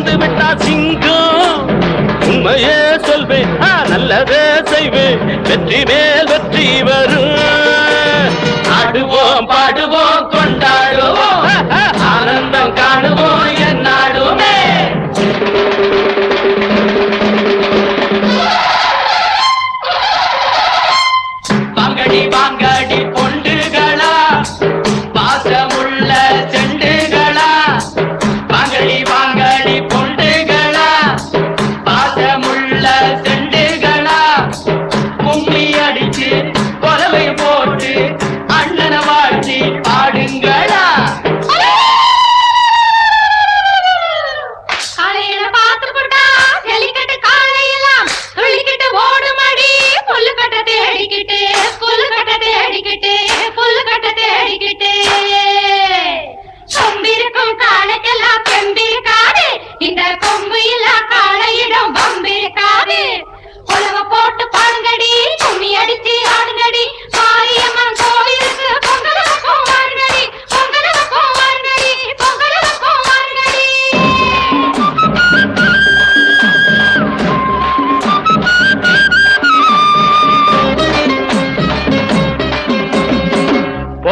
வந்து விட்டா சிங்கம். உண்மையே சொல்வேன் நல்லதே செய்வேன். வெற்றி மேல் வெற்றி வரும். ஆடுவோம் பாடுவோம்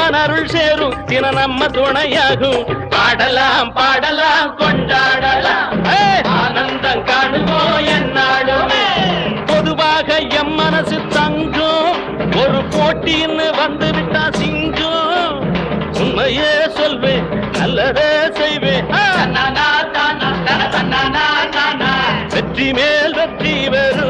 அம்மன் அருள் சேரும். தின நம்ம துணையாகும். பாடலாம் பாடலாம் கொண்டாடலாம். ஆனந்தம் காணுவோம் என்னாடுமே பொதுவாக எம் மனசு தங்கம். ஒரு போட்டின்னு வந்து விட்டா சிங்கம். உண்மையே சொல்வேன் நல்லதே செய்வேன்! வெற்றி மேல் வெற்றி வரும்.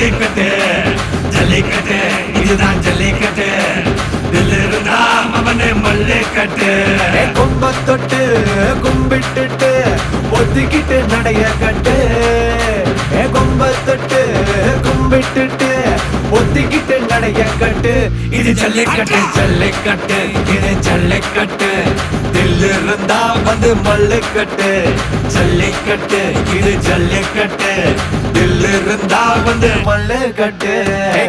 ஜல்லிக்கட்டு ஜல்லிக்கட்டு இதுதான் ஜல்லிக்கட்டு. இருந்தா அவனே மல்லிக்கட்டு. கும்ப தொட்டு கும்பிட்டுட்டு ஒத்திக்கிட்டு நடைய கட்டு. கும்ப தொட்டு கும்பிட்டுட்டு ஒத்திக்கிட்டு நடைய கட்டு. இது ஜல்லிக்கட்டு ஜல்லிக்கட்டு இது ஜல்லிக்கட்டு. தில் இருந்தா வந்து மல்லுக்கட்டு ஜல்லிக்கட்டு இது ஜல்லிக்கட்டு. தில் இருந்தா வந்து மல்லுக்கட்டு.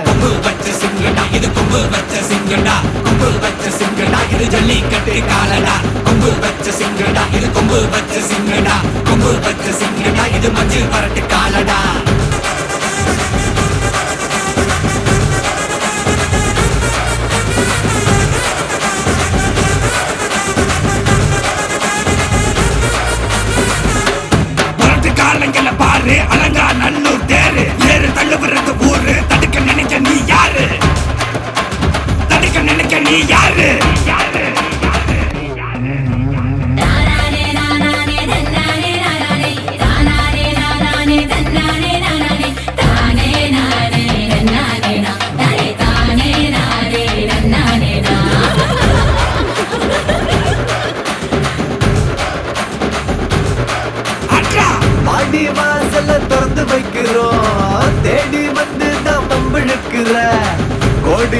கொம்பு வச்ச சிங்கடா இது கொம்பு வச்ச சிங்கடா. கொம்பு வச்ச சிங்கடா இது ஜல்லிக்கட்டு காலடா. கொம்பு வச்ச சிங்கடா இது கொம்பு வச்ச சிங்கடா. கொம்பு வச்ச சிங்கடா இது மஞ்சள் பரட்டு காலடா.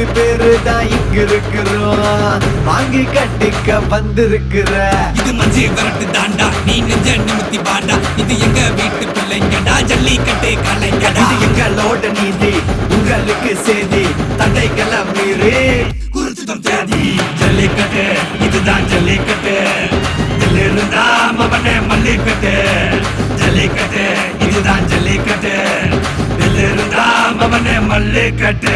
பேரு தான் இங்க இருக்கிறோம். வாங்கி கட்டிக்க வந்திருக்கிற. இது மஞ்சி வரட்டு தாண்டா. நீ நெஞ்ச நிமித்தி பாண்டா. இது எங்க வீட்டு பிள்ளைங்கடா. ஜல்லிக்கட்டு கலைஞடா இது எங்களோட நீதி உங்களுக்கு செய்தி தடைகளை மீறி. குறிச்சிடம் தேதி. ஜல்லிக்கட்டு இதுதான் ஜல்லிக்கட்டு. இருந்தா மவனே மல்லிக்கட்டு. ஜல்லிக்கட்டு இதுதான் ஜல்லிக்கட்டு. இருந்தா மவனே மல்லிக்கட்டு.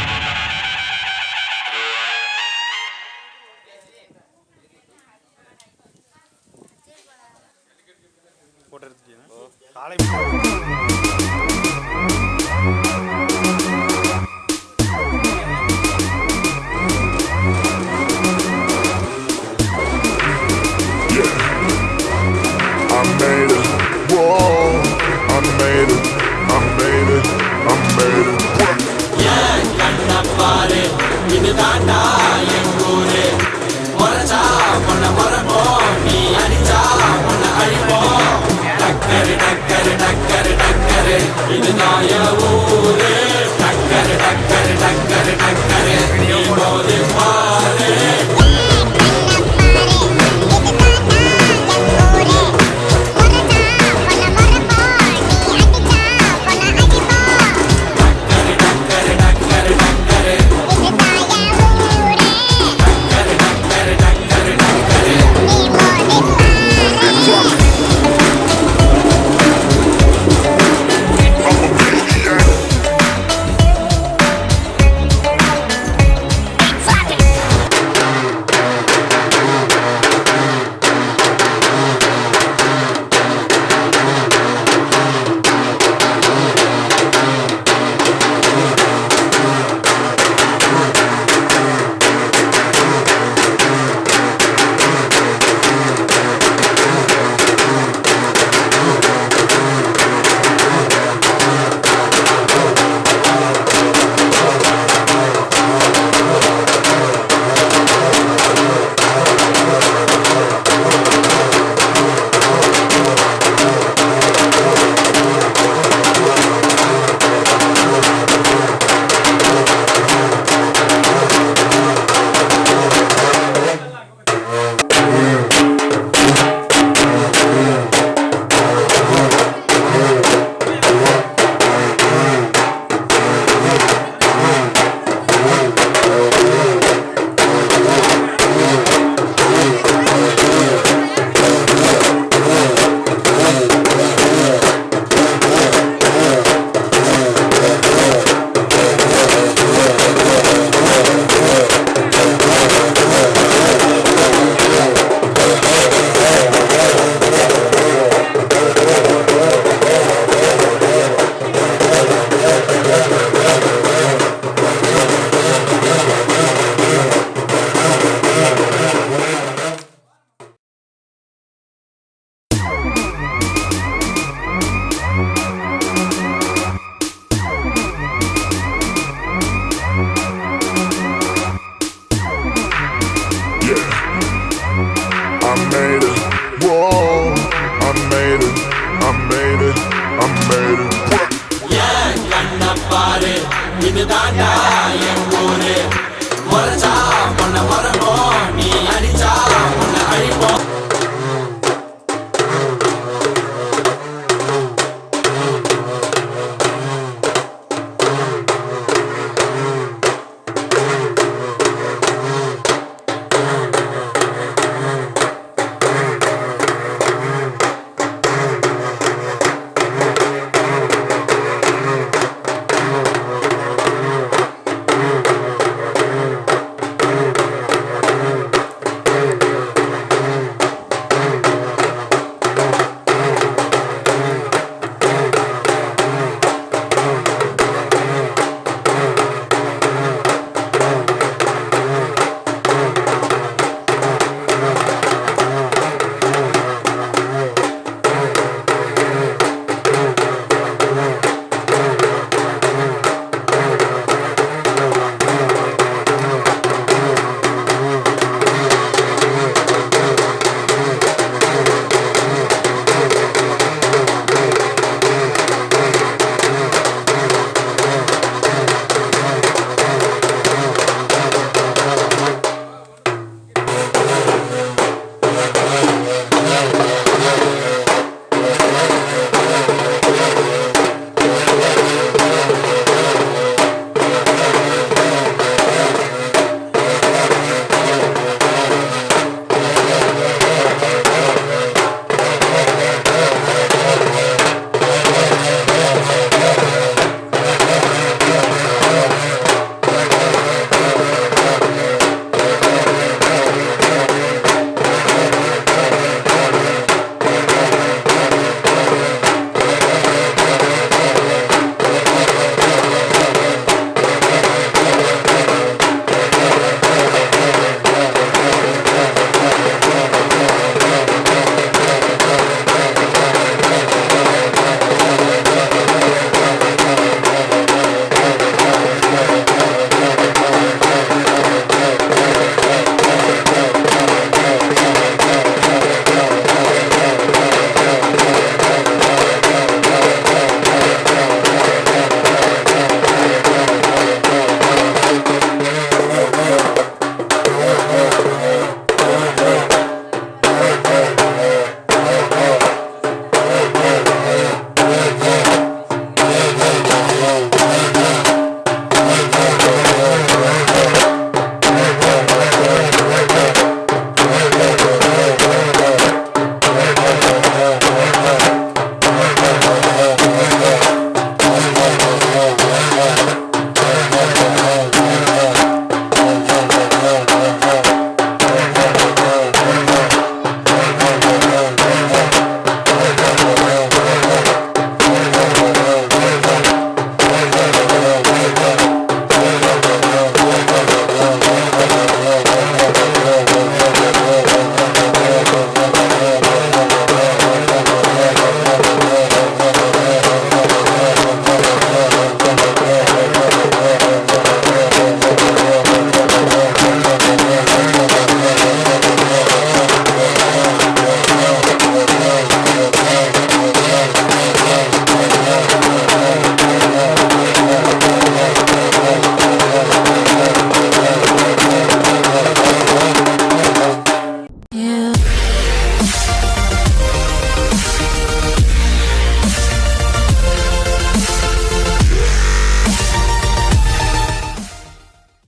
இது தாண்டா என் ஊரு முறைச்சா பொண்ண முறைப்போம் நீ அடிச்சா பொண்ண அழிப்போம் டக்கரு டக்கரு டக்கரு டக்கரு இது தான் என்